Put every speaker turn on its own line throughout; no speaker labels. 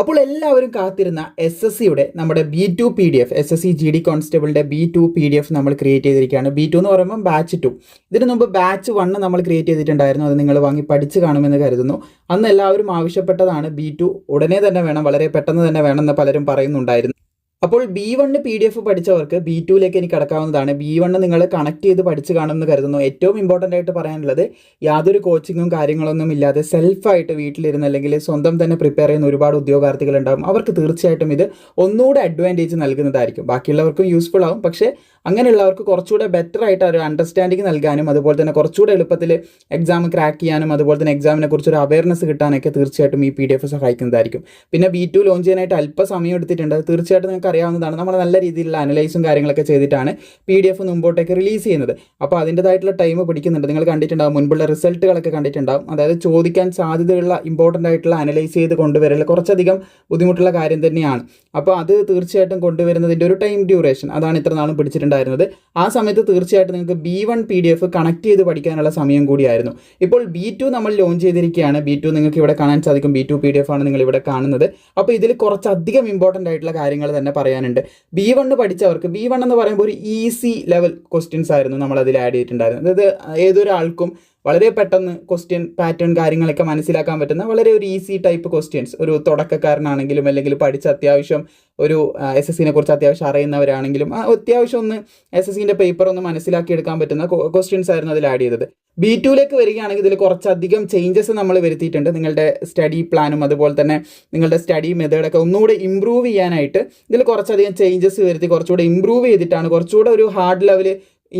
അപ്പോൾ എല്ലാവരും കാത്തിരുന്ന എസ് എസ് സിയുടെ നമ്മുടെ B two P D F S S C G D കോൺസ്റ്റബിളിന്റെ B two P D F നമ്മൾ ക്രിയേറ്റ് ചെയ്തിരിക്കുകയാണ്. ബി ടു എന്ന് പറയുമ്പോൾ ബാച്ച് ടു ഇതിനു മുമ്പ് ബാച്ച് വണ്ണ് നമ്മൾ ക്രിയേറ്റ് ചെയ്തിട്ടുണ്ടായിരുന്നു. അത് നിങ്ങൾ വാങ്ങി പഠിച്ച് കാണുമെന്ന് കരുതുന്നു. അന്ന് എല്ലാവരും ആവശ്യപ്പെട്ടതാണ് ബി ടു ഉടനെ തന്നെ വേണം വളരെ പെട്ടെന്ന് തന്നെ വേണമെന്ന് പലരും പറയുന്നുണ്ടായിരുന്നു. അപ്പോൾ B one P D F പഠിച്ചവർക്ക് B ടുവിലേക്ക് എനിക്ക് കടക്കാവുന്നതാണ്. ബി വണ്ണ് നിങ്ങൾ കണക്ട് ചെയ്ത് പഠിച്ച് കാണുമെന്ന് കരുതുന്നു. ഏറ്റവും ഇമ്പോർട്ടന്റ് ആയിട്ട് പറയാനുള്ളത് യാതൊരു കോച്ചിങ്ങും കാര്യങ്ങളൊന്നും ഇല്ലാതെ സെൽഫായിട്ട് വീട്ടിലിരുന്ന് അല്ലെങ്കിൽ സ്വന്തം തന്നെ പ്രിപ്പയർ ചെയ്യുന്ന ഒരുപാട് ഉദ്യോഗാർത്ഥികൾ ഉണ്ടാകും അവർക്ക് തീർച്ചയായിട്ടും ഇത് ഒന്നുകൂടെ അഡ്വാന്റേജ് നൽകുന്നതായിരിക്കും. ബാക്കിയുള്ളവർക്കും യൂസ്ഫുൾ ആവും. പക്ഷേ അങ്ങനെയുള്ളവർക്ക് കുറച്ചുകൂടെ ബെറ്റർ ആയിട്ട് ഒരു അണ്ടർസ്റ്റാൻഡിങ് നൽകാനും അതുപോലെ തന്നെ കുറച്ചുകൂടെ എളുപ്പത്തിൽ എക്സാം ക്രാക്ക് ചെയ്യാനും അതുപോലെ തന്നെ എക്സാമിനെ കുറിച്ച് ഒരു അവയർനെസ് കിട്ടാനൊക്കെ തീർച്ചയായിട്ടും ഈ പി ഡി എഫ് സഹായിക്കുന്നതായിരിക്കും. പിന്നെ ബി ടു ലോഞ്ച് ചെയ്യാനായിട്ട് അല്പസമയം എടുത്തിട്ടുണ്ട്. തീർച്ചയായിട്ടും നിങ്ങൾക്ക് അറിയാവുന്നതാണ്. നമ്മൾ നല്ല രീതിയിലുള്ള അനലൈസും കാര്യങ്ങളൊക്കെ ചെയ്തിട്ടാണ് പി ഡി എഫ് മുമ്പോട്ടേക്ക് റിലീസ് ചെയ്യുന്നത്. അപ്പോൾ അതിന്റെതായിട്ടുള്ള ടൈം പിടിക്കുന്നുണ്ട്. നിങ്ങൾ കണ്ടിട്ടുണ്ടാവും മുൻപുള്ള റിസൾട്ടുകളൊക്കെ കണ്ടിട്ടുണ്ടാവും. അതായത് ചോദിക്കാൻ സാധ്യതയുള്ള ഇമ്പോർട്ടന്റ് ആയിട്ടുള്ള അനലൈസ് ചെയ്ത് കൊണ്ടുവരൽ കുറച്ചധികം ബുദ്ധിമുട്ടുള്ള കാര്യം തന്നെയാണ്. അപ്പോൾ അത് തീർച്ചയായിട്ടും കൊണ്ടുവരുന്നതിന്റെ ഒരു ടൈം ഡ്യൂറേഷൻ അതാണ് ഇത്ര നാളും പിടിച്ചിട്ടുണ്ടായിരുന്നത്. ആ സമയത്ത് തീർച്ചയായിട്ടും നിങ്ങൾക്ക് B one P D F connect ചെയ്ത് പഠിക്കാനുള്ള സമയം കൂടിയായിരുന്നു. ഇപ്പോൾ ബി ടു നമ്മൾ ലോഞ്ച് ചെയ്തിരിക്കുകയാണ്. ബി ടു നിങ്ങൾക്ക് ഇവിടെ കാണാൻ സാധിക്കും. B two P D F ആണ് നിങ്ങൾ ഇവിടെ കാണുന്നത്. അപ്പോൾ ഇതിൽ കുറച്ചധികം ഇമ്പോർട്ടന്റ് ആയിട്ടുള്ള കാര്യങ്ങൾ തന്നെ പറയാനുണ്ട്. ബി വണ്ണ് പഠിച്ചവർക്ക് ബി വൺ എന്ന് പറയുമ്പോൾ ഒരു ഈസി ലെവൽ ക്വസ്റ്റ്യൻസ് ആയിരുന്നു നമ്മൾ അതിൽ ആഡ് ചെയ്തിട്ടുണ്ടായിരുന്നത്. അതായത് ഏതൊരാൾക്കും വളരെ പെട്ടെന്ന് ക്വസ്റ്റ്യൻ പാറ്റേൺ കാര്യങ്ങളൊക്കെ മനസ്സിലാക്കാൻ പറ്റുന്ന വളരെ ഒരു ഈസി ടൈപ്പ് ക്വസ്റ്റ്യൻസ് ഒരു തുടക്കക്കാരനാണെങ്കിലും അല്ലെങ്കിൽ പഠിച്ച അത്യാവശ്യം ഒരു എസ് എസ് സിനെ കുറിച്ച് അത്യാവശ്യം അറിയുന്നവരാണെങ്കിലും അത്യാവശ്യം ഒന്ന് എസ് എസ് സിന്റെ പേപ്പർ ഒന്ന് മനസ്സിലാക്കി എടുക്കാൻ പറ്റുന്ന ക്വസ്റ്റ്യൻസ് ആയിരുന്നു അതിൽ ആഡ് ചെയ്തത്. ബി ടുവിലേക്ക് വരികയാണെങ്കിൽ ഇതിൽ കുറച്ചധികം ചേഞ്ചസ് നമ്മൾ വരുത്തിയിട്ടുണ്ട്. നിങ്ങളുടെ സ്റ്റഡി പ്ലാനും അതുപോലെ തന്നെ നിങ്ങളുടെ സ്റ്റഡി മെത്തേഡൊക്കെ ഒന്നുകൂടെ ഇമ്പ്രൂവ് ചെയ്യാനായിട്ട് ഇതിൽ കുറച്ചധികം ചേഞ്ചസ് വരുത്തി കുറച്ചുകൂടെ ഇമ്പ്രൂവ് ചെയ്തിട്ടാണ് കുറച്ചുകൂടെ ഒരു ഹാർഡ് ലെവൽ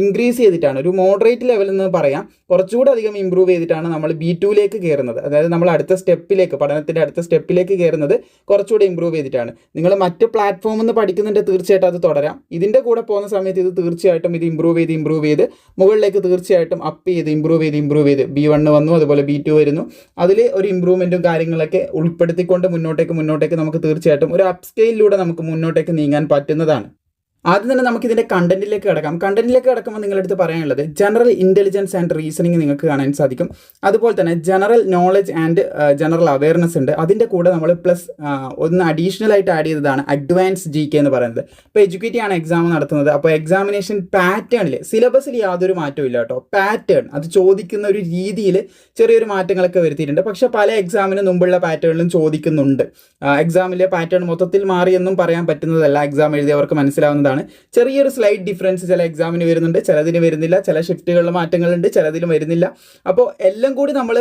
ഇൻക്രീസ് ചെയ്തിട്ടാണ്. ഒരു മോഡറേറ്റ് ലെവൽ എന്ന് പറയാം. കുറച്ചുകൂടി അധികം ഇമ്പ്രൂവ് ചെയ്തിട്ടാണ് നമ്മൾ ബി ടുവിലേക്ക് കയറുന്നത്. അതായത് നമ്മൾ അടുത്ത സ്റ്റെപ്പിലേക്ക് പഠനത്തിന്റെ അടുത്ത സ്റ്റെപ്പിലേക്ക് കയറുന്നത് കുറച്ചുകൂടി ഇമ്പ്രൂവ് ചെയ്തിട്ടാണ്. നിങ്ങൾ മറ്റ് പ്ലാറ്റ്ഫോമിൽ നിന്ന് പഠിക്കുന്നുണ്ട് തീർച്ചയായിട്ടും അത് തുടരാം. ഇതിന്റെ കൂടെ പോകുന്ന സമയത്ത് ഇത് തീർച്ചയായിട്ടും ഇത് ഇമ്പ്രൂവ് ചെയ്ത് ഇമ്പ്രൂവ് ചെയ്ത് മുകളിലേക്ക് തീർച്ചയായിട്ടും അപ്പ് ചെയ്ത് ഇമ്പ്രൂവ് ചെയ്ത് ഇമ്പ്രൂവ് ചെയ്ത് ബി വണ്ണ് വന്നു അതുപോലെ ബി ടു വരുന്നു. അതിൽ ഒരു ഇമ്പ്രൂവ്മെന്റും കാര്യങ്ങളൊക്കെ ഉൾപ്പെടുത്തിക്കൊണ്ട് മുന്നോട്ടേക്ക് മുന്നോട്ടേക്ക് നമുക്ക് തീർച്ചയായിട്ടും ഒരു അപ്സ്കെയിലൂടെ നമുക്ക് മുന്നോട്ടേക്ക് നീങ്ങാൻ പറ്റുന്നതാണ്. ആദ്യം തന്നെ നമുക്ക് ഇതിന്റെ കണ്ടന്റിലേക്ക് കിടക്കാം. കണ്ടന്റിലേക്ക് കിടക്കുമ്പോൾ നിങ്ങളടുത്ത് പറയാനുള്ളത് ജനറൽ ഇന്റലിജൻസ് ആൻഡ് റീസണിങ് നിങ്ങൾക്ക് കാണാൻ സാധിക്കും. അതുപോലെ തന്നെ general knowledge and general awareness ഉണ്ട്. അതിന്റെ കൂടെ നമ്മൾ പ്ലസ് ഒന്ന് അഡീഷണൽ ആയിട്ട് ആഡ് ചെയ്തതാണ് അഡ്വാൻസ് ജി കെ എന്ന് പറയുന്നത്. ഇപ്പോൾ ആണ് എക്സാം നടത്തുന്നത്. അപ്പോൾ എക്സാമിനേഷൻ പാറ്റേണിൽ സിലബസിൽ യാതൊരു മാറ്റവും ഇല്ല കേട്ടോ. പാറ്റേൺ അത് ചോദിക്കുന്ന ഒരു രീതിയിൽ ചെറിയൊരു മാറ്റങ്ങളൊക്കെ വരുത്തിയിട്ടുണ്ട്. പക്ഷേ പല എക്സാമിന് മുമ്പുള്ള പാറ്റേണിലും ചോദിക്കുന്നുണ്ട്. എക്സാമിലെ പാറ്റേൺ മൊത്തത്തിൽ മാറിയെന്നും പറയാൻ പറ്റുന്നതല്ല. എക്സാം എഴുതിയവർക്ക് മനസ്സിലാവുന്നതാണ്. ആണ്. ചെറിയൊരു സ്ലൈഡ് ഡിഫറൻസ് ചില എക്സാമിന് വരുന്നുണ്ട് ചിലതിന് വരുന്നില്ല ചില ഷിഫ്റ്റുകളിൽ മാറ്റങ്ങളുണ്ട് ചിലതിലും വരുന്നില്ല. അപ്പോൾ എല്ലാം കൂടി നമ്മൾ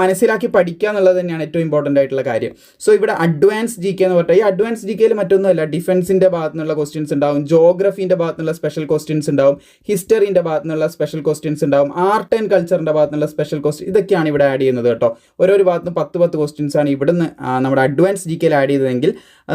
മനസ്സിലാക്കി പഠിക്കുക എന്നുള്ളത് തന്നെയാണ് ഏറ്റവും ഇമ്പോർട്ടന്റ് ആയിട്ടുള്ള കാര്യം. സോ ഇവിടെ അഡ്വാൻസ് ജി കെ എന്ന് പറഞ്ഞാൽ ഈ അഡ്വാൻസ് ജി കെയിൽ മറ്റൊന്നുമല്ല ഡിഫൻസിന്റെ ഭാഗത്തു നിന്നുള്ള ക്വസ്റ്റ്യൻസ് ഉണ്ടാവും ജോഗ്രഫീന്റെ ഭാഗത്തു നിന്നുള്ള സ്പെഷ്യൽ ക്വസ്റ്റ്യൻസ് ഉണ്ടാവും ഹിസ്റ്ററിന്റെ ഭാഗത്തു നിന്നുള്ള സ്പെഷ്യൽ ക്വസ്റ്റ്യൻസ് ഉണ്ടാവും ആർട്ട് ആൻഡ് കൾച്ചറിന്റെ ഭാഗത്തു നിന്നുള്ള സ്പെഷ്യൽ ക്വസ്റ്റ്യൻ ഇതൊക്കെയാണ് ഇവിടെ ആഡ് ചെയ്യുന്നത് കേട്ടോ. ഓരോ ഭാഗത്തും പത്ത് പത്ത് ക്വസ്റ്റ്യൻസ് ആണ് ഇവിടുന്ന് നമ്മുടെ അഡ്വാൻസ് ജി കെയിൽ ആഡ് ചെയ്തതെങ്കിൽ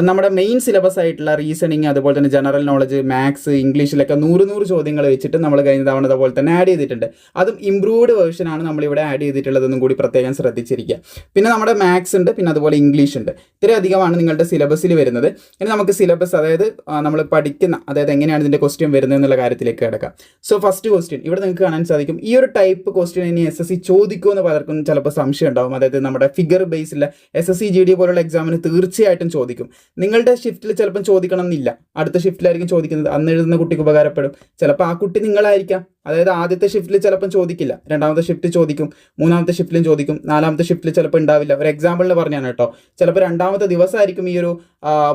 നമ്മുടെ മെയിൻ സിലബസ് ആയിട്ടുള്ള റീസണിങ് അതുപോലെ തന്നെ ജനറൽ നോളജ് മാത്സ് ഇംഗ്ലീഷിലൊക്കെ നൂറ് നൂറ് ചോദ്യങ്ങൾ വെച്ചിട്ട് നമ്മൾ കഴിഞ്ഞ തവണ അതുപോലെ തന്നെ ആഡ് ചെയ്തിട്ടുണ്ട്. അതും ഇംപ്രൂവ്ഡ് വേർഷനാണ് നമ്മളിവിടെ ആഡ് ചെയ്തിട്ടുള്ളതെന്നും കൂടി പ്രത്യേകം ശ്രദ്ധിച്ചിരിക്കുക. പിന്നെ നമ്മുടെ മാത്സ് ഉണ്ട് പിന്നെ അതുപോലെ ഇംഗ്ലീഷ് ഉണ്ട്. ഇത്രയും അധികമാണ് നിങ്ങളുടെ സിലബസിൽ വരുന്നത്. ഇനി നമുക്ക് സിലബസ് അതായത് നമ്മൾ പഠിക്കുന്ന അതായത് എങ്ങനെയാണ് ഇതിന്റെ ക്വസ്റ്റ്യൻ വരുന്നത് എന്നുള്ള കാര്യത്തിലേക്ക് കിടക്കാം. സോ ഫസ്റ്റ് ക്വസ്റ്റ്യൻ ഇവിടെ നിങ്ങൾക്ക് കാണാൻ സാധിക്കും ഈ ഒരു ടൈപ്പ് ക്വസ്റ്റ്യൻ ഇനി എസ് എസ് സി ചോദിക്കുമെന്ന് പലർക്കും ചിലപ്പോൾ സംശയം ഉണ്ടാവും. അതായത് നമ്മുടെ figure ബേസിലെ S S C G D പോലുള്ള എക്സാമിന് തീർച്ചയായിട്ടും ചോദിക്കും. നിങ്ങളുടെ ഷിഫ്റ്റിൽ ചിലപ്പം ചോദിക്കണം എന്നില്ല അടുത്ത ഷിഫ്റ്റിലായിരിക്കും ചോദിക്കുന്നത്. അന്ന് എഴുതുന്ന കുട്ടിക്ക് ഉപകാരപ്പെടും. ചിലപ്പോൾ ആ കുട്ടി നിങ്ങളായിരിക്കാം. അതായത് ആദ്യത്തെ ഷിഫ്റ്റിൽ ചിലപ്പം ചോദിക്കില്ല. രണ്ടാമത്തെ ഷിഫ്റ്റ് ചോദിക്കും മൂന്നാമത്തെ ഷിഫ്റ്റിലും ചോദിക്കും നാലാമത്തെ ഷിഫ്റ്റിൽ ചിലപ്പോൾ ഉണ്ടാവില്ല. ഒരു എക്സാമ്പിളിന് പറഞ്ഞാണ് കേട്ടോ. ചിലപ്പോൾ രണ്ടാമത്തെ ദിവസമായിരിക്കും ഈ ഒരു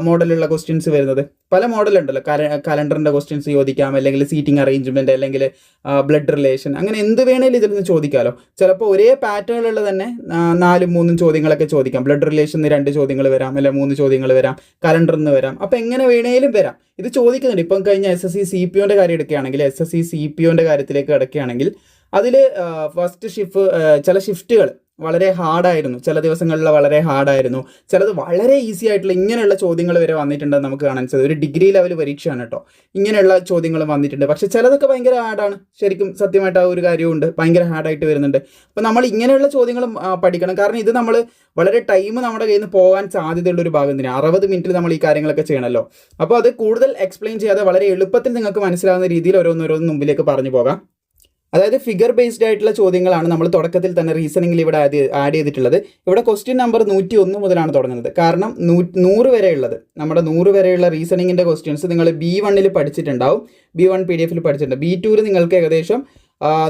മോഡലുള്ള ക്വസ്റ്റ്യൻസ് വരുന്നത്. പല മോഡലുണ്ടല്ലോ കലണ്ടറിന്റെ ക്വസ്റ്റ്യൻസ് ചോദിക്കാം അല്ലെങ്കിൽ സീറ്റിംഗ് അറേഞ്ച്മെന്റ് അല്ലെങ്കിൽ ബ്ലഡ് റിലേഷൻ അങ്ങനെ എന്ത് വേണേലും ഇതിൽ നിന്ന് ചോദിക്കാമല്ലോ ചിലപ്പോൾ ഒരേ പാറ്റേണിലുള്ള തന്നെ നാലും മൂന്നും ചോദ്യങ്ങളൊക്കെ ചോദിക്കാം. ബ്ലഡ് റിലേഷൻ രണ്ട് ചോദ്യങ്ങൾ വരാം അല്ലെങ്കിൽ മൂന്ന് ചോദ്യങ്ങൾ വരാം കലണ്ടറിൽ നിന്ന് വരാം. അപ്പോൾ എങ്ങനെ വേണേലും വരാം. ഇത് ചോദിക്കുന്നുണ്ട്. ഇപ്പം കഴിഞ്ഞ S S C C P ഒന്റെ കാര്യം എടുക്കുകയാണെങ്കിൽ S S C C P ഒന്റെ കാര്യത്തിലേക്ക് കിടക്കുകയാണെങ്കിൽ അതിൽ ഫസ്റ്റ് ഷിഫ്റ്റ് ചില ഷിഫ്റ്റുകൾ വളരെ ഹാർഡായിരുന്നു ചില ദിവസങ്ങളിൽ വളരെ ഹാർഡായിരുന്നു ചിലത് വളരെ ഈസി ആയിട്ടുള്ള ഇങ്ങനെയുള്ള ചോദ്യങ്ങൾ വരെ വന്നിട്ടുണ്ട് നമുക്ക് കാണാൻ സാധിക്കും. ഒരു ഡിഗ്രി ലെവൽ പരീക്ഷയാണ് കേട്ടോ ഇങ്ങനെയുള്ള ചോദ്യങ്ങൾ വന്നിട്ടുണ്ട്. പക്ഷെ ചിലതൊക്കെ ഭയങ്കര ഹാർഡാണ് ശരിക്കും സത്യമായിട്ട് ആ ഒരു കാര്യമുണ്ട് ഭയങ്കര ഹാർഡായിട്ട് വരുന്നുണ്ട്. അപ്പോൾ നമ്മൾ ഇങ്ങനെയുള്ള ചോദ്യങ്ങൾ പഠിക്കണം. കാരണം ഇത് നമ്മൾ വളരെ ടൈം നമ്മുടെ കയ്യിൽ നിന്ന് പോകാൻ സാധ്യതയുള്ള ഒരു ഭാഗം തന്നെയാണ്. അറുപത് മിനിറ്റിൽ നമ്മൾ ഈ കാര്യങ്ങളൊക്കെ ചെയ്യണമല്ലോ അപ്പോൾ അത് കൂടുതൽ എക്സ്പ്ലെയിൻ ചെയ്യാതെ വളരെ എളുപ്പത്തിൽ നിങ്ങൾക്ക് മനസ്സിലാവുന്ന രീതിയിൽ ഓരോന്നോരോന്ന് മുമ്പിലേക്ക് പറഞ്ഞു പോകാം. അതായത് ഫിഗർ ബേസ്ഡ് ആയിട്ടുള്ള ചോദ്യങ്ങളാണ് നമ്മൾ തുടക്കത്തിൽ തന്നെ റീസണിങ്ങിൽ ഇവിടെ ആഡ് ആഡ് ചെയ്തിട്ടുള്ളത്. ഇവിടെ ക്വസ്റ്റ്യൻ നമ്പർ നൂറ്റി ഒന്ന് മുതലാണ് തുടങ്ങുന്നത്. കാരണം നൂ നൂറ് വരെയുള്ളത്. നമ്മുടെ നൂറ് വരെയുള്ള റീസണിങ്ങിന്റെ ക്വസ്റ്റ്യൻസ് നിങ്ങൾ ബി വണ്ണിൽ പഠിച്ചിട്ടുണ്ടാവും. ബി വൺ പി ഡി എഫിൽ പഠിച്ചിട്ടുണ്ട്. ബി ടൂർ നിങ്ങൾക്ക് ഏകദേശം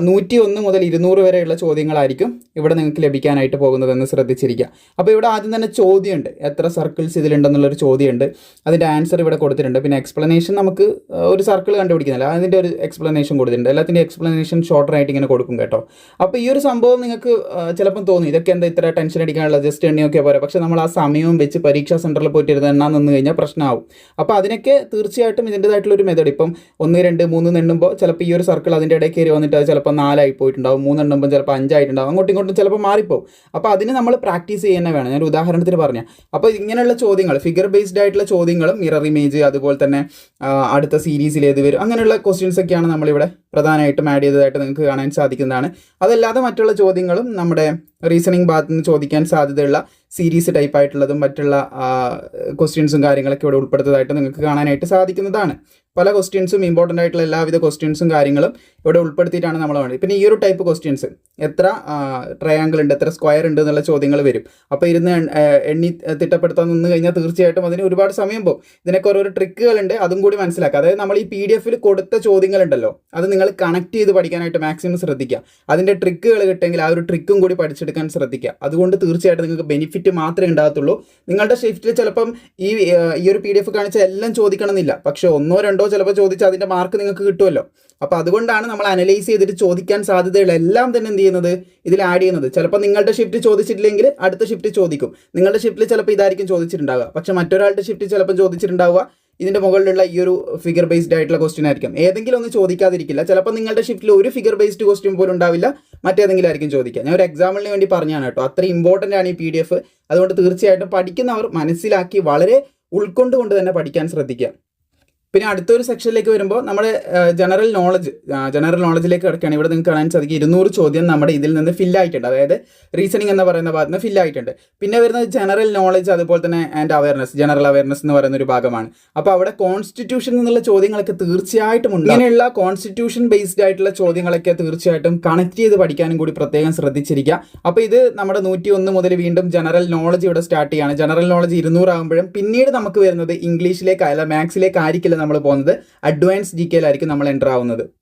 നൂറ്റി ഒന്ന് മുതൽ ഇരുന്നൂറ് വരെയുള്ള ചോദ്യങ്ങളായിരിക്കും ഇവിടെ നിങ്ങൾക്ക് ലഭിക്കാനായിട്ട് പോകുന്നതെന്ന് ശ്രദ്ധിച്ചിരിക്കുക. അപ്പോൾ ഇവിടെ ആദ്യം തന്നെ ചോദ്യമുണ്ട്. എത്ര സർക്കിൾസ് ഇതിലുണ്ടെന്നുള്ളൊരു ചോദ്യമുണ്ട്. അതിന്റെ ആൻസർ ഇവിടെ കൊടുത്തിട്ടുണ്ട്. പിന്നെ എക്സ്പ്ലനേഷൻ നമുക്ക് ഒരു സർക്കിൾ കണ്ടുപിടിക്കുന്നില്ല. അതിന്റെ ഒരു എക്സ്പ്ലനേഷൻ കൊടുത്തിട്ടുണ്ട്. എല്ലാത്തിന്റെ എക്സ്പ്ലനേഷൻ ഷോർട്ടർ ആയിട്ട് ഇങ്ങനെ കൊടുക്കും കേട്ടോ. അപ്പോൾ ഈ ഒരു സംഭവം നിങ്ങൾക്ക് ചിലപ്പം തോന്നും. ഇതൊക്കെ എന്താ ഇത്ര ടെൻഷൻ അടിക്കാനുള്ള ജസ്റ്റ് എണ്ണിയൊക്കെ പോരാ. പക്ഷേ നമ്മൾ ആ സമയവും വെച്ച് പരീക്ഷാ സെന്ററിൽ പോയിട്ട് ഇരുന്ന് എണ്ണാൻ നിന്ന് കഴിഞ്ഞാൽ പ്രശ്നമാവും. അപ്പോൾ അതിനൊക്കെ തീർച്ചയായിട്ടും ഇതിന്റെതായിട്ടുള്ളൊരു ഒരു മെത്തേഡ് ഇപ്പം ഒന്ന് രണ്ട് മൂന്ന് എണ്ണുമ്പോൾ ചിലപ്പോൾ ഈ ഒരു സർക്കിൾ അതിന്റെ ഇടയിൽ കയറി വന്നിട്ട് ചിലപ്പോൾ നാലായി പോയിട്ടുണ്ടാവും മൂന്ന് എണ്ണുമ്പോൾ ചിലപ്പോൾ അഞ്ചായിട്ടുണ്ടാവും അങ്ങോട്ടും ഇങ്ങോട്ടും ചിലപ്പോൾ മാറിപ്പോവും. അപ്പോൾ അതിന് നമ്മൾ പ്രാക്ടീസ് ചെയ്യുന്നത് വേണം. ഞാൻ ഉദാഹരണത്തിന് പറഞ്ഞാൽ അപ്പോൾ ഇങ്ങനെയുള്ള ചോദ്യങ്ങൾ ഫിഗർ ബേസ്ഡ് ആയിട്ടുള്ള ചോദ്യങ്ങളും മിറർ ഇമേജ് അതുപോലെ തന്നെ അടുത്ത സീരീസിൽ ഏത് വരും അങ്ങനെയുള്ള ക്വസ്റ്റ്യൻസ് ഒക്കെയാണ് നമ്മളിവിടെ പ്രധാനമായിട്ടും ആഡ് ചെയ്തതായിട്ട് നിങ്ങൾക്ക് കാണാൻ സാധിക്കുന്നതാണ്. അതല്ലാതെ മറ്റുള്ള ചോദ്യങ്ങളും നമ്മുടെ റീസണിങ് ഭാഗത്ത് നിന്ന് ചോദിക്കാൻ സാധ്യതയുള്ള സീരീസ് ടൈപ്പ് ആയിട്ടുള്ളതും മറ്റുള്ള ക്വസ്റ്റ്യൻസും കാര്യങ്ങളൊക്കെ ഇവിടെ ഉൾപ്പെടുത്തതായിട്ട് നിങ്ങൾക്ക് കാണാനായിട്ട് സാധിക്കുന്നതാണ്. പല ക്വസ്റ്റ്യൻസും ഇമ്പോർട്ടന്റ് ആയിട്ടുള്ള എല്ലാവിധ ക്വസ്റ്റ്യൻസും കാര്യങ്ങളും ഇവിടെ ഉൾപ്പെടുത്തിയിട്ടാണ് നമ്മൾ വേണ്ടത്. പിന്നെ ഈ ഒരു ടൈപ്പ് ക്വസ്റ്റ്യൻസ് എത്ര ട്രയാങ്കിൾ ഉണ്ട് എത്ര സ്ക്വയർ ഉണ്ട് എന്നുള്ള ചോദ്യങ്ങൾ വരും. അപ്പോൾ ഇരുന്ന് എണ്ണി തിട്ടപ്പെടുത്താൻ നിന്ന് കഴിഞ്ഞാൽ തീർച്ചയായിട്ടും അതിന് ഒരുപാട് സമയം പോകും. ഇതിനൊക്കെ ഓരോ ട്രിക്കുകളുണ്ട് അതും കൂടി മനസ്സിലാക്കുക. അതായത് നമ്മൾ ഈ പി ഡി എഫിൽ കൊടുത്ത ചോദ്യങ്ങളുണ്ടല്ലോ അത് നിങ്ങൾ കണക്ട് ചെയ്ത് പഠിക്കാനായിട്ട് മാക്സിമം ശ്രദ്ധിക്കുക. അതിന്റെ ട്രിക്കുകൾ കിട്ടുമെങ്കിൽ ആ ഒരു ട്രിക്കും കൂടി പഠിച്ചെടുക്കാൻ ശ്രദ്ധിക്കുക. അതുകൊണ്ട് തീർച്ചയായിട്ടും നിങ്ങൾക്ക് ബെനിഫിറ്റ് മാത്രമേ ഉണ്ടാകത്തുള്ളൂ. നിങ്ങളുടെ ഷിഫ്റ്റിൽ ചിലപ്പം ഈ ഈ ഒരു പി ഡി എഫ് കാണിച്ച എല്ലാം ചോദിക്കണമെന്നില്ല. പക്ഷേ ഒന്നോ രണ്ടോ ചിലപ്പോൾ ചോദിച്ചാൽ അതിന്റെ മാർക്ക് നിങ്ങൾക്ക് കിട്ടുമല്ലോ. അപ്പോൾ അതുകൊണ്ടാണ് നമ്മൾ അനലൈസ് ചെയ്തിട്ട് ചോദിക്കാൻ സാധ്യതയുള്ള എല്ലാം തന്നെ എന്ത് ചെയ്യുന്നത്? ഇതിൽ ആഡ് ചെയ്യുന്നത്. ചിലപ്പോൾ നിങ്ങളുടെ ഷിഫ്റ്റ് ചോദിച്ചിട്ടില്ലെങ്കിൽ അടുത്ത ഷിഫ്റ്റ് ചോദിക്കും. നിങ്ങളുടെ ഷിഫ്റ്റിൽ ചിലപ്പോൾ ഇതായിരിക്കും ചോദിച്ചിട്ടുണ്ടാവുക. പക്ഷേ മറ്റൊരാളുടെ ഷിഫ്റ്റ് ചിലപ്പോൾ ചോദിച്ചിട്ടുണ്ടാവുക. ഇതിന്റെ മുകളിലുള്ള ഈ ഒരു ഫിഗർ ബേസ്ഡ് ആയിട്ടുള്ള ക്വസ്റ്റ്യൻ ആയിരിക്കും. ഏതെങ്കിലും ഒന്ന് ചോദിക്കാതിരിക്കില്ല. ചിലപ്പോൾ നിങ്ങളുടെ ഷിഫ്റ്റിൽ ഒരു ഫിഗർ ബേസ്ഡ് ക്വസ്റ്റ്യൻ പോലും ഉണ്ടാവില്ല. മറ്റേതെങ്കിലും ആയിരിക്കും ചോദിക്കുക. ഞാൻ ഒരു എക്സാമ്പിളിന് വേണ്ടി പറഞ്ഞാണ് കേട്ടോ. അത്ര ഇമ്പോർട്ടന്റ് ആണ് ഈ പി അതുകൊണ്ട് തീർച്ചയായിട്ടും പഠിക്കുന്നവർ മനസ്സിലാക്കി വളരെ ഉൾക്കൊണ്ടുകൊണ്ട് തന്നെ പഠിക്കാൻ ശ്രദ്ധിക്കുക. പിന്നെ അടുത്തൊരു സെക്ഷനിലേക്ക് വരുമ്പോൾ നമ്മുടെ ജനറൽ നോളജ് ജനറൽ നോളജിലേക്ക് കിടക്കുകയാണ്. ഇവിടെ നിങ്ങൾക്ക് കാണാൻ സാധിക്കും ഇരുന്നൂറ് ചോദ്യം നമ്മുടെ ഇതിൽ നിന്ന് ഫില്ല് ആയിട്ടുണ്ട്. അതായത് റീസണിങ് എന്ന് പറയുന്ന ഭാഗത്ത് നിന്ന് ഫില്ല് ആയിട്ടുണ്ട്. പിന്നെ വരുന്നത് ജനറൽ നോളജ് അതുപോലെ തന്നെ ആൻഡ് അവയർനെസ് ജനറൽ അവയർനെസ് എന്ന് പറയുന്ന ഒരു ഭാഗമാണ്. അപ്പോൾ അവിടെ കോൺസ്റ്റിറ്റ്യൂഷൻ എന്നുള്ള ചോദ്യങ്ങളൊക്കെ തീർച്ചയായിട്ടും ഉണ്ട് ഇങ്ങനെയുള്ള കോൺസ്റ്റിറ്റ്യൂഷൻ ബേസ്ഡ് ആയിട്ടുള്ള ചോദ്യങ്ങളൊക്കെ തീർച്ചയായിട്ടും കണക്ട് ചെയ്ത് പഠിക്കാനും കൂടി പ്രത്യേകം ശ്രദ്ധിച്ചിരിക്കുക. അപ്പോൾ ഇത് നമ്മുടെ നൂറ്റി ഒന്ന് മുതൽ വീണ്ടും ജനറൽ നോളജ് ഇവിടെ സ്റ്റാർട്ട് ചെയ്യാണ്. ജനറൽ നോളജ് ഇരുന്നൂറാകുമ്പോഴും പിന്നീട് നമുക്ക് വരുന്നത് ഇംഗ്ലീഷിലേക്കല്ല മാത്സിലേക്ക് ആയിരിക്കില്ല നമ്മൾ പോകുന്നത്. അഡ്വാൻസ് ജി കെയിലായിരിക്കും നമ്മൾ എന്റർ ആവുന്നത്.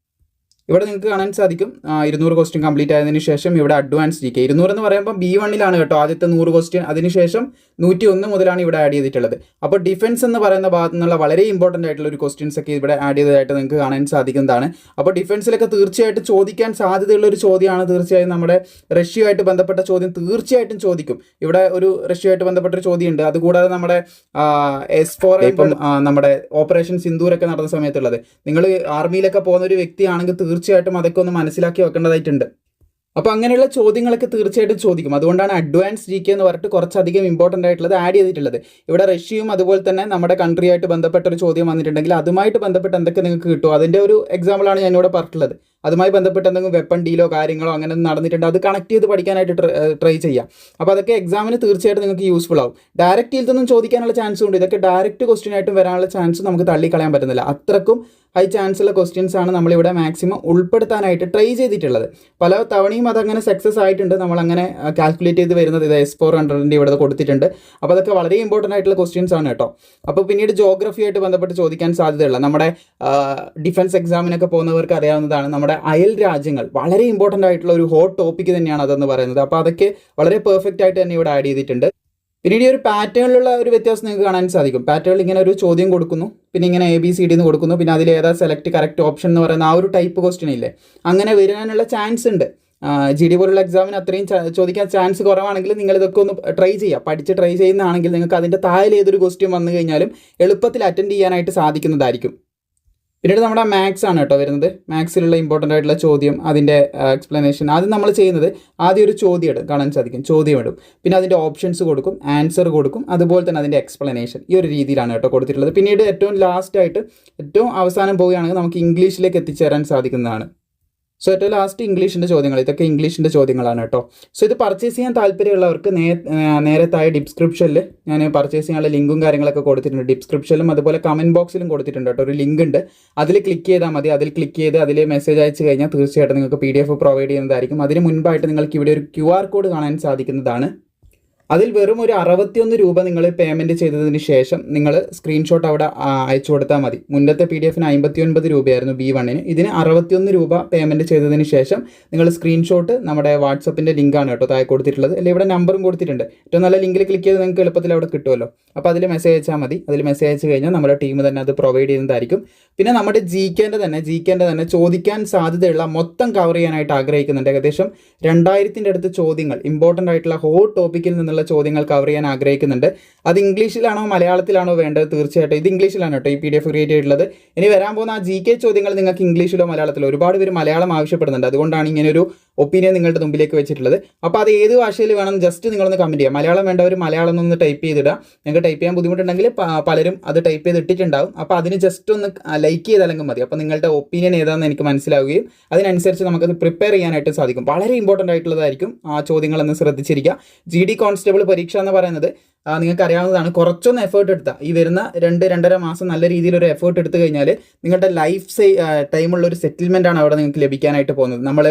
ഇവിടെ നിങ്ങൾക്ക് കാണാൻ സാധിക്കും. ഇരുന്നൂറ് ക്വസ്റ്റ്യൻ കംപ്ലീറ്റ് ആയതിനു ശേഷം ഇവിടെ അഡ്വാൻസ് ജി കെ ഇരുന്നൂറ് എന്ന് പറയുമ്പോൾ ബി വണ്ണിലാണ് കേട്ടോ ആദ്യത്തെ നൂറ് ക്വസ്റ്റ്യൻ അതിനുശേഷം നൂറ്റി ഒന്ന് മുതലാണ് ഇവിടെ ആഡ് ചെയ്തിട്ടുള്ളത്. അപ്പോൾ ഡിഫൻസ് എന്ന് പറയുന്ന ഭാഗത്തു നിന്നുള്ള വളരെ ഇമ്പോർട്ടന്റ് ആയിട്ടുള്ള ഒരു ക്വസ്റ്റ്യൻസ് ഒക്കെ ഇവിടെ ആഡ് ചെയ്തതായിട്ട് നിങ്ങൾക്ക് കാണാൻ സാധിക്കുന്നതാണ്. അപ്പോൾ ഡിഫൻസിലൊക്കെ തീർച്ചയായിട്ടും ചോദിക്കാൻ സാധ്യതയുള്ള ഒരു ചോദ്യമാണ് തീർച്ചയായും നമ്മുടെ റഷ്യയുമായിട്ട് ബന്ധപ്പെട്ട ചോദ്യം തീർച്ചയായിട്ടും ചോദിക്കും. ഇവിടെ ഒരു റഷ്യയുമായിട്ട് ബന്ധപ്പെട്ട ഒരു ചോദ്യമുണ്ട്. അതുകൂടാതെ നമ്മുടെ എസ് ഫോർ ഇപ്പം നമ്മുടെ ഓപ്പറേഷൻ സിന്ദൂരൊക്കെ നടന്ന സമയത്തുള്ളത്. നിങ്ങൾ ആർമിയിലൊക്കെ പോകുന്ന ഒരു വ്യക്തിയാണെങ്കിൽ തീർച്ചയായിട്ടും അതൊക്കെ ഒന്ന് മനസ്സിലാക്കി വെക്കേണ്ടതായിട്ടുണ്ട്. അപ്പോൾ അങ്ങനെയുള്ള ചോദ്യങ്ങളൊക്കെ തീർച്ചയായിട്ടും ചോദിക്കും. അതുകൊണ്ടാണ് അഡ്വാൻസ് ജി കെ എന്ന് പറഞ്ഞിട്ട് കുറച്ചധികം ഇമ്പോർട്ടന്റ് ആയിട്ടുള്ളത് ആഡ് ചെയ്തിട്ടുള്ളത്. ഇവിടെ റഷ്യയും അതുപോലെ തന്നെ നമ്മുടെ കൺട്രിയായിട്ട് ബന്ധപ്പെട്ട ഒരു ചോദ്യം വന്നിട്ടുണ്ടെങ്കിൽ അതുമായിട്ട് ബന്ധപ്പെട്ട് എന്തൊക്കെ നിങ്ങൾക്ക് കിട്ടുമോ അതിന്റെ ഒരു എക്സാമ്പിളാണ് ഞാനിവിടെ പറഞ്ഞിട്ടുള്ളത്. അതുമായി ബന്ധപ്പെട്ട് എന്തെങ്കിലും വെപ്പൺ ഡീലോ കാര്യങ്ങളോ അങ്ങനെ നടന്നിട്ടുണ്ട്? അത് കണക്ട് ചെയ്ത് പഠിക്കാനായിട്ട് ട്രൈ ചെയ്യാം. അപ്പോൾ അതൊക്കെ എക്സാമിന് തീർച്ചയായിട്ടും നിങ്ങൾക്ക് യൂസ്ഫുൾ ആവും. ഡയറക്റ്റ് ഇതിൽ ചോദിക്കാനുള്ള ചാൻസും ഉണ്ട്. ഇതൊക്കെ ഡയറക്റ്റ് ക്വസ്റ്റ്യൻ ആയിട്ട് വരാനുള്ള ചാൻസ് നമുക്ക് തള്ളിക്കളയാൻ പറ്റുന്നില്ല. അത്രക്കും ഹൈ ചാൻസ് ഉള്ള ക്വസ്റ്റ്യൻസ് ആണ് നമ്മളിവിടെ മാക്സിമം ഉൾപ്പെടുത്താനായിട്ട് ട്രൈ ചെയ്തിട്ടുള്ളത്. പല തവണയും അതങ്ങനെ സക്സസ് ആയിട്ടുണ്ട്. നമ്മളങ്ങനെ കാൽക്കുലേറ്റ് ചെയ്ത് വരുന്നത് ഇത് എസ് ഫോർ ഹൺഡ്രഡിന്റെ ഇവിടെ കൊടുത്തിട്ടുണ്ട്. അപ്പോൾ അതൊക്കെ വളരെ ഇമ്പോർട്ടന്റ് ആയിട്ടുള്ള ക്വസ്റ്റ്യൻസ് ആണ് കേട്ടോ. അപ്പോൾ പിന്നീട് ജോഗ്രഫിയായിട്ട് ബന്ധപ്പെട്ട് ചോദിക്കാൻ സാധ്യതയുള്ള നമ്മുടെ ഡിഫൻസ് എക്സാമിനൊക്കെ പോകുന്നവർക്ക് അറിയാവുന്നതാണ് നമ്മുടെ അയൽ രാജ്യങ്ങൾ വളരെ ഇമ്പോർട്ടന്റ് ആയിട്ടുള്ള ഒരു ഹോട്ട് ടോപ്പിക് തന്നെയാണ് അതെന്ന് പറയുന്നത്. അപ്പോൾ അതൊക്കെ വളരെ പെർഫെക്റ്റ് ആയിട്ട് തന്നെ ഇവിടെ ആഡ് ചെയ്തിട്ടുണ്ട്. പിന്നീട് ഈ ഒരു പാറ്റേണിലുള്ള ഒരു വ്യത്യാസം നിങ്ങൾക്ക് കാണാൻ സാധിക്കും. പാറ്റേണിൽ ഇങ്ങനെ ഒരു ചോദ്യം കൊടുക്കുന്നു. പിന്നെ ഇങ്ങനെ എ ബി സി ഡി എന്ന് കൊടുക്കുന്നു. പിന്നെ അതിൽ ഏതാ സെലക്ട് കറക്റ്റ് ഓപ്ഷൻ എന്ന് പറയുന്ന ആ ഒരു ടൈപ്പ് ക്വസ്റ്റ്യൻ ഇല്ലേ? അങ്ങനെ വരാനുള്ള ചാൻസ് ഉണ്ട്. ജി ഡി പോലുള്ള എക്സാമിന് അത്രയും ചോദിക്കാൻ ചാൻസ് കുറവാണെങ്കിൽ നിങ്ങൾ ഇതൊക്കെ ഒന്ന് ട്രൈ ചെയ്യുക. പഠിച്ച് ട്രൈ ചെയ്യുന്നതാണെങ്കിൽ നിങ്ങൾക്ക് അതിന്റെ താഴെ ഏതൊരു ക്വസ്റ്റ്യൻ വന്നു കഴിഞ്ഞാലും എളുപ്പത്തിൽ അറ്റൻഡ് ചെയ്യാനായിട്ട് സാധിക്കുന്നതായിരിക്കും. പിന്നീട് നമ്മുടെ മാത്സ് ആണ് കേട്ടോ വരുന്നത്. മാത്സിലുള്ള ഇമ്പോർട്ടന്റ് ആയിട്ടുള്ള ചോദ്യം അതിന്റെ എക്സ്പ്ലനേഷൻ ആദ്യം നമ്മൾ ചെയ്യുന്നത് ആദ്യം ഒരു ചോദ്യം ഇടും. കാണാൻ സാധിക്കും. ചോദ്യം ഇടും. പിന്നെ അതിന്റെ ഓപ്ഷൻസ് കൊടുക്കും ആൻസർ കൊടുക്കും. അതുപോലെ തന്നെ അതിന്റെ എക്സ്പ്ലനേഷൻ ഈ ഒരു രീതിയിലാണ് കേട്ടോ കൊടുത്തിട്ടുള്ളത്. പിന്നീട് ഏറ്റവും ലാസ്റ്റായിട്ട് ഏറ്റവും അവസാനം പോവുകയാണെങ്കിൽ നമുക്ക് ഇംഗ്ലീഷിലേക്ക് എത്തിച്ചേരാൻ സാധിക്കുന്നതാണ്. സോ ഏറ്റവും ലാസ്റ്റ് ഇംഗ്ലീഷിന്റെ ചോദ്യങ്ങൾ. ഇതൊക്കെ ഇംഗ്ലീഷിന്റെ ചോദ്യങ്ങളാണ് കേട്ടോ. സോ ഇത് പർച്ചേസ് ചെയ്യാൻ താല്പര്യമുള്ളവർക്ക് നേ നേരത്തായ ഡിസ്ക്രിപ്ഷനിൽ ഞാൻ പർച്ചേസ് ചെയ്യാനുള്ള ലിങ്കും കാര്യങ്ങളൊക്കെ കൊടുത്തിട്ടുണ്ട്. ഡിസ്ക്രിപ്ഷനിലും അതുപോലെ കമന്റ് ബോക്സിലും കൊടുത്തിട്ടുണ്ട് കേട്ടോ. ഒരു ലിങ്ക് ഉണ്ട്. അതിൽ ക്ലിക്ക് ചെയ്താൽ മതി. അതിൽ ക്ലിക്ക് ചെയ്ത് അതിൽ മെസ്സേജ് അയച്ചു കഴിഞ്ഞാൽ തീർച്ചയായിട്ടും നിങ്ങൾക്ക് പി ഡി എഫ് പ്രൊവൈഡ് ചെയ്യുന്നതായിരിക്കും. അതിന് മുൻപായിട്ട് നിങ്ങൾക്ക് ഇവിടെ ഒരു ക്യു ആർ കോഡ് കാണാൻ സാധിക്കുന്നതാണ്. അതിൽ വെറും ഒരു അറുപത്തിയൊന്ന് രൂപ നിങ്ങൾ പേയ്മെന്റ് ചെയ്തതിന് ശേഷം നിങ്ങൾ സ്ക്രീൻഷോട്ട് അവിടെ അയച്ചു കൊടുത്താൽ മതി. മുന്നത്തെ പി ഡി എഫിന് അമ്പത്തി ഒൻപത് രൂപയായിരുന്നു ബി വണ്ണിന് ഇതിന് അറുപത്തിയൊന്ന് രൂപ പേയ്മെന്റ് ചെയ്തതിന് ശേഷം നിങ്ങൾ സ്ക്രീൻഷോട്ട് നമ്മുടെ വാട്സപ്പിന്റെ ലിങ്കാണ് കേട്ടോ താഴെ കൊടുത്തിട്ടുള്ളത്. അല്ലെങ്കിൽ ഇവിടെ നമ്പറും കൊടുത്തിട്ടുണ്ട്. ഏറ്റവും നല്ല ലിങ്കിൽ ക്ലിക്ക് ചെയ്ത് നിങ്ങൾക്ക് എളുപ്പത്തിൽ അവിടെ കിട്ടുമല്ലോ. അപ്പോൾ അതിൽ മെസ്സേജ് അയച്ചാൽ മതി. അതിൽ മെസ്സേജ് അയച്ചു കഴിഞ്ഞാൽ നമ്മുടെ ടീം തന്നെ അത് പ്രൊവൈഡ് ചെയ്യുന്നതായിരിക്കും. പിന്നെ നമ്മുടെ ജി കെന്റെ തന്നെ ജി കെന്റെ തന്നെ ചോദിക്കാൻ സാധ്യതയുള്ള മൊത്തം കവർ ചെയ്യാനായിട്ട് ആഗ്രഹിക്കുന്നുണ്ട്. ഏകദേശം രണ്ടായിരത്തിന്റെ അടുത്ത് ചോദ്യങ്ങൾ ഇമ്പോർട്ടന്റ് ആയിട്ടുള്ള ഹോ ടോപ്പിക്കിൽ നിന്നുള്ള ചോദ്യങ്ങൾ കവർ ചെയ്യാൻ ആഗ്രഹിക്കുന്നുണ്ട്. അത് ഇംഗ്ലീഷിലാണോ മലയാളത്തിലാണോ വേണ്ടത്? തീർച്ചയായിട്ടും ഇത് ഇംഗ്ലീഷിലാണ് കേട്ടോ ഈ പി ഡി എഫ് ക്രിയേറ്റ് ചെയ്തിട്ടുള്ളത്. ഇനി വരാൻ പോകുന്ന ആ ജി കെ ചോദ്യങ്ങൾ നിങ്ങൾക്ക് ഇംഗ്ലീഷിലോ മലയാളത്തിലോ ഒരുപാട് പേര് മലയാളം ആവശ്യപ്പെടുന്നുണ്ട്. അതുകൊണ്ടാണ് ഇങ്ങനെ ഒരു ഒപ്പീനിയൻ നിങ്ങളുടെ മുമ്പിലേക്ക് വെച്ചിട്ടുള്ളത്. അപ്പോൾ അത് ഏത് ഭാഷയിൽ വേണം ജസ്റ്റ് നിങ്ങളൊന്ന് കമന്റ് ചെയ്യുക മലയാളം വേണ്ടവർ മലയാളം ഒന്ന് ടൈപ്പ് ചെയ്തിടുക. നിങ്ങൾക്ക് ടൈപ്പ് ചെയ്യാൻ ബുദ്ധിമുട്ടുണ്ടെങ്കിൽ പലരും അത് ടൈപ്പ് ചെയ്ത് ഇട്ടിട്ടുണ്ടാവും അപ്പോൾ അതിന് ജസ്റ്റ് ഒന്ന് ലൈക്ക് ചെയ്താലെങ്കിൽ മതി. അപ്പോൾ നിങ്ങളുടെ ഒപ്പീനിയൻ ഏതാണെന്ന് എനിക്ക് മനസ്സിലാവുകയും അതിനനുസരിച്ച് നമുക്കത് പ്രിപ്പയർ ചെയ്യാനായിട്ട് സാധിക്കും. വളരെ ഇമ്പോർട്ടന്റ് ആയിട്ടുള്ളതായിരിക്കും ആ ചോദ്യങ്ങളൊന്ന് ശ്രദ്ധിച്ചിരിക്കുക. ജി ഡി കോൺസ്റ്റബിൾ പരീക്ഷ എന്ന് പറയുന്നത് നിങ്ങൾക്ക് അറിയാവുന്നതാണ് കുറച്ചൊന്ന് എഫേർട്ട് എടുത്താൽ ഈ വരുന്ന രണ്ട് രണ്ടര മാസം നല്ല രീതിയിൽ ഒരു എഫേർട്ട് എടുത്തു കഴിഞ്ഞാൽ നിങ്ങളുടെ ലൈഫ് സേ ടൈമുള്ള ഒരു സെറ്റിൽമെന്റ് ആണ് അവിടെ നിങ്ങൾക്ക് ലഭിക്കാനായിട്ട് പോകുന്നത്. നമ്മൾ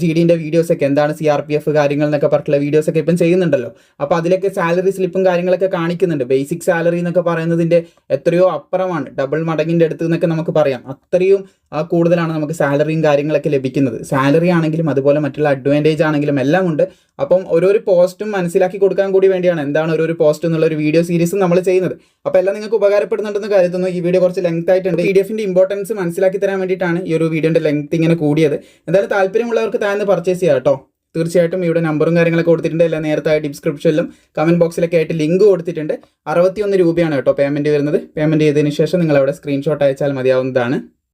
ജി ഡിന്റെ വീഡിയോസൊക്കെ എന്താണ് സി ആർ പി എഫ് കാര്യങ്ങൾ എന്നൊക്കെ പറഞ്ഞിട്ടുള്ള വീഡിയോസൊക്കെ ഇപ്പം ചെയ്യുന്നുണ്ടല്ലോ. അപ്പോൾ അതിലൊക്കെ സാലറി സ്ലിപ്പും കാര്യങ്ങളൊക്കെ കാണിക്കുന്നുണ്ട്. ബേസിക് സാലറി എന്നൊക്കെ പറയുന്നതിന്റെ എത്രയോ അപ്പുറമാണ്. ഡബിൾ മടങ്ങിന്റെ അടുത്ത് നിന്നൊക്കെ നമുക്ക് പറയാം. അത്രയും കൂടുതലാണ് നമുക്ക് സാലറിയും കാര്യങ്ങളൊക്കെ ലഭിക്കുന്നത്. സാലറി ആണെങ്കിലും അതുപോലെ മറ്റുള്ള അഡ്വാന്റേജ് ആണെങ്കിലും എല്ലാം ഉണ്ട് അപ്പം ഓരോരോ പോസ്റ്റും മനസ്സിലാക്കി കൊടുക്കാൻ കൂടി വേണ്ടിയാണ് എന്താണ് ഓരോരോ പോസ്റ്റ് എന്നുള്ള ഒരു വീഡിയോ സീരീസ് നമ്മൾ ചെയ്യുന്നത്. അപ്പോൾ എല്ലാം നിങ്ങൾക്ക് ഉപകാരപ്പെടുന്നുണ്ടെന്ന് കരുതുന്നു. ഈ വീഡിയോ കുറച്ച് ലെങ്ത് ആയിട്ടുണ്ട്. പി ഡി എഫിന്റെ ഇമ്പോർട്ടൻസ് മനസ്സിലാക്കി തരാൻ വേണ്ടിയിട്ടാണ് ഈ ഒരു വീഡിയോന്റെ ലെങ്ത് ഇങ്ങനെ കൂടിയത്. എന്തായാലും താല്പര്യമുള്ളവർക്ക് താഴ്ന്ന് പർച്ചേസ് ചെയ്യാം കേട്ടോ. തീർച്ചയായിട്ടും ഇവിടെ നമ്പറും കാര്യങ്ങളൊക്കെ കൊടുത്തിട്ടുണ്ട്. എല്ലാം നേരത്തെ ഡിസ്ക്രിപ്ഷനിലും കമന്റ് ബോക്സിലൊക്കെ ആയിട്ട് ലിങ്ക് കൊടുത്തിട്ടുണ്ട്. അറുപത്തിയൊന്ന് രൂപയാണ് കേട്ടോ പേയ്മെന്റ് വരുന്നത്. പേയ്മെന്റ് ചെയ്തതിന് ശേഷം നിങ്ങൾ അവിടെ സ്ക്രീൻഷോട്ട് അയച്ചാൽ മതിയാവുന്നതാണ്.